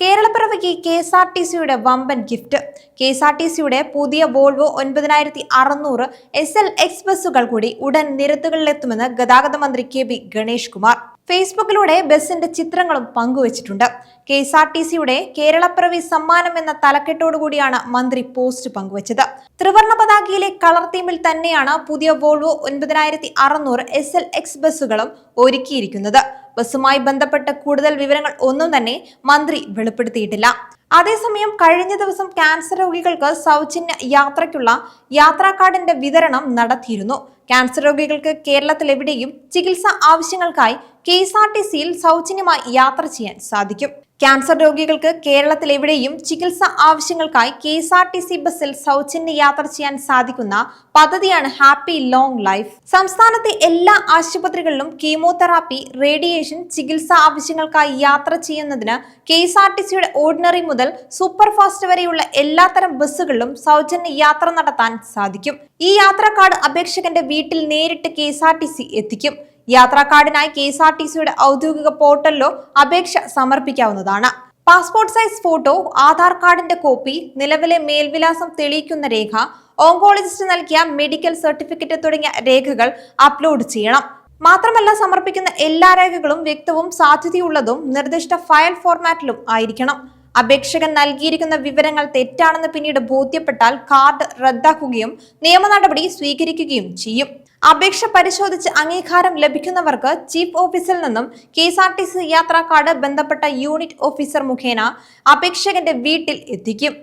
കേരളപ്പിറവിക്ക് K S R T സിയുടെ വമ്പൻ gift. K S R T സിയുടെ പുതിയ വോൾവോ ഒൻപതിനായിരത്തി അറുന്നൂറ് എസ് എൽ എക്സ് ബസ്സുകൾ കൂടി ഉടൻ നിരത്തുകളിലെത്തുമെന്ന് ഗതാഗത മന്ത്രി കെ ബി ഗണേഷ് കുമാർ ഫേസ്ബുക്കിലൂടെ ബസിന്റെ ചിത്രങ്ങളും പങ്കുവച്ചിട്ടുണ്ട്. കെ എസ് ആർ ടി സിയുടെ കേരളപ്പിറവി സമ്മാനം എന്ന തലക്കെട്ടോടുകൂടിയാണ് മന്ത്രി പോസ്റ്റ് പങ്കുവച്ചത്. ത്രിവർണ പതാകയിലെ കളർ തീമിൽ തന്നെയാണ് പുതിയ വോൾവോ ഒൻപതിനായിരത്തി അറുന്നൂറ് എസ് എൽ എക്സ് ബസ്സുകളും ഒരുക്കിയിരിക്കുന്നത്. ബസ്സുമായി ബന്ധപ്പെട്ട കൂടുതൽ വിവരങ്ങൾ ഒന്നും തന്നെ മന്ത്രി വെളിപ്പെടുത്തിയിട്ടില്ല. അതേസമയം കഴിഞ്ഞ ദിവസം ക്യാൻസർ രോഗികൾക്ക് സൗജന്യ യാത്രയ്ക്കുള്ള യാത്രാ കാർഡിന്റെ വിതരണം നടത്തിയിരുന്നു. ക്യാൻസർ രോഗികൾക്ക് കേരളത്തിലെവിടെയും ചികിത്സ ആവശ്യങ്ങൾക്കായി കെ എസ് ആർ ടി സിയിൽ സൗജന്യമായി യാത്ര ചെയ്യാൻ സാധിക്കും. ക്യാൻസർ രോഗികൾക്ക് കേരളത്തിൽ എവിടെയും ചികിത്സ ആവശ്യങ്ങൾക്കായി K S R T C ബസ്സിൽ സൗജന്യ യാത്ര ചെയ്യാൻ സാധിക്കുന്ന പദ്ധതിയാണ് ഹാപ്പി ലോങ് ലൈഫ്. സംസ്ഥാനത്തെ എല്ലാ ആശുപത്രികളിലും കീമോതെറാപ്പി റേഡിയേഷൻ ചികിത്സ ആവശ്യങ്ങൾക്കായി യാത്ര ചെയ്യുന്നതിന് കെ എസ് ആർ ടി സിയുടെ ഓർഡിനറി മുതൽ സൂപ്പർ ഫാസ്റ്റ് വരെയുള്ള എല്ലാത്തരം ബസ്സുകളിലും സൗജന്യ യാത്ര നടത്താൻ സാധിക്കും. ഈ യാത്രാ കാർഡ് അപേക്ഷകന്റെ വീട്ടിൽ നേരിട്ട് K S R T C എത്തിക്കും. യാത്രാ കാർഡിനായി കെ എസ് ആർ ടി സിയുടെ ഔദ്യോഗിക പോർട്ടലിലോ അപേക്ഷ സമർപ്പിക്കാവുന്നതാണ്. പാസ്പോർട്ട് സൈസ് ഫോട്ടോ ആധാർ കാർഡിന്റെ കോപ്പി നിലവിലെ മേൽവിലാസം തെളിയിക്കുന്ന രേഖ ഓങ്കോളജിസ്റ്റ് നൽകിയ മെഡിക്കൽ സർട്ടിഫിക്കറ്റ് തുടങ്ങിയ രേഖകൾ അപ്ലോഡ് ചെയ്യണം. മാത്രമല്ല സമർപ്പിക്കുന്ന എല്ലാ രേഖകളും വ്യക്തവും സാധ്യതയുള്ളതും നിർദ്ദിഷ്ട ഫയൽ ഫോർമാറ്റിലും ആയിരിക്കണം. അപേക്ഷകൻ നൽകിയിരിക്കുന്ന വിവരങ്ങൾ തെറ്റാണെന്ന് പിന്നീട് ബോധ്യപ്പെട്ടാൽ കാർഡ് റദ്ദാക്കുകയും നിയമ നടപടി സ്വീകരിക്കുകയും ചെയ്യും. അപേക്ഷ പരിശോധിച്ച് അംഗീകാരം ലഭിക്കുന്നവർക്ക് ചീഫ് ഓഫീസിൽ നിന്നും K S R T C യാത്രാ കാർഡ് ബന്ധപ്പെട്ട യൂണിറ്റ് ഓഫീസർ മുഖേന അപേക്ഷകന്റെ വീട്ടിൽ എത്തിക്കും.